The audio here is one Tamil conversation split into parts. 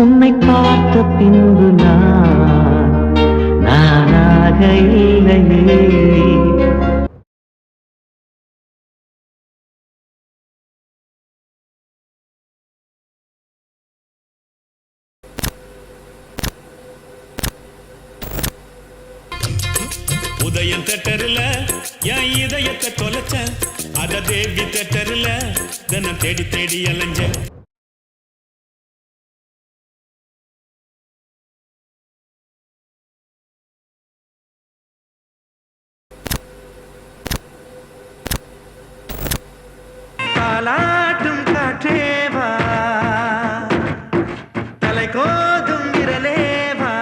உன்னை பார்த்த பின்பு நான் நானாக இல்லையே. உதயம் தேட்டரில் என் இதயத்தை தொலைச்சேன். அத தேவி தேட்டரில் தினம் தேடி தேடி அலைஞ்சேன். தாலாட்டும் காற்றேவா? தலை கோதும் விரலேவா?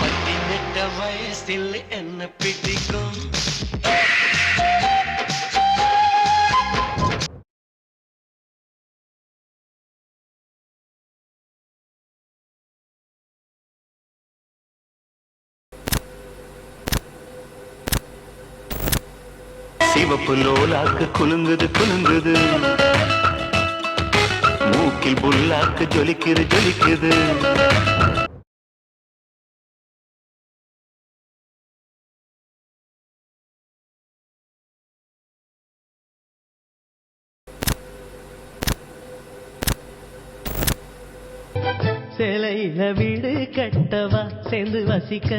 பதினெட்ட வயசில் என்ன பிடிக்கும்? சிவப்பு லோலாக்கு குலுங்குது குலுங்குது. மூக்கில் புல்லாக்கு ஜொலிக்குது ஜொலிக்குது. சிலையில வீடு கட்டவா சேர்ந்து வசிக்க.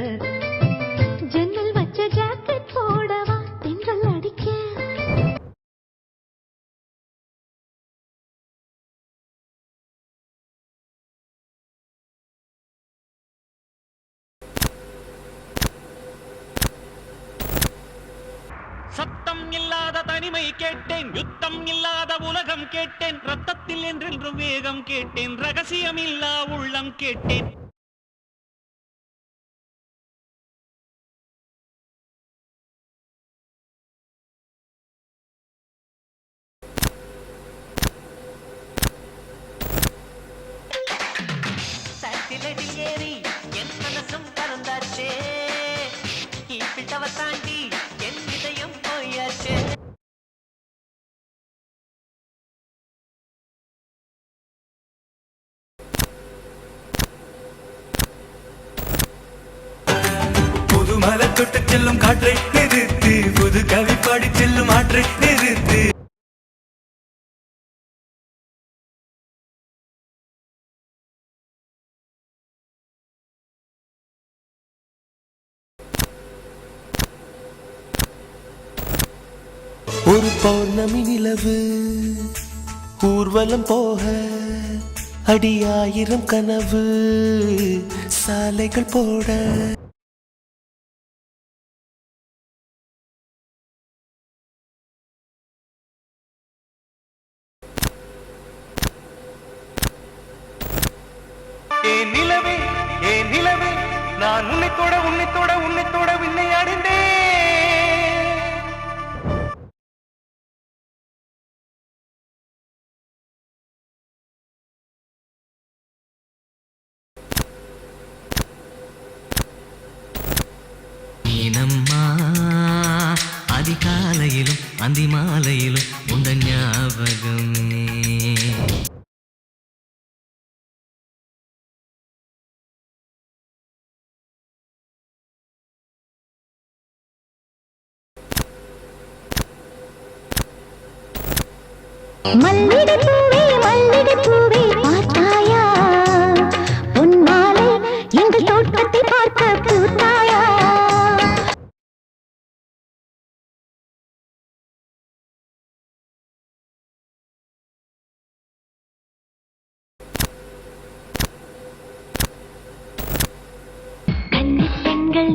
சத்தம் இல்லாத தனிமை கேட்டேன் யுத்தம் இல்லாத உலகம் கேட்டேன் ரத்தத்தில் என்றென்றும் வேகம் கேட்டேன் ரகசியம் இல்லா உள்ளம் கேட்டேன். ஏறி என் மனசும் பறந்தாச்சே கீழ்பிட்டவ தாண்டி மலை தொட்டு செல்லும் காற்றை நிறுத்து. புது கவி பாடி செல்லும் ஆற்றை நிறுத்து. ஒரு பௌர்ணமி நிலவு ஊர்வலம் போக அடியாயிரம் கனவு சாலைகள் போட. ஏ நிலவே ஏ நிலவே? நான் உன்னைத்தோட உன்னைத்தோட உன்னைத்தோட விண்ணை அடைந்தேன். நீனம்மா அதிகாலையிலும் அந்தி மாலையிலும் உந்த ஞாபகம். மல்லிகை பூவே மல்லிகை பூவே பார்த்தாயா? உன் மாலை எங்கள் தோட்டத்தை பார்க்க பூத்தாயா? பெண்கள்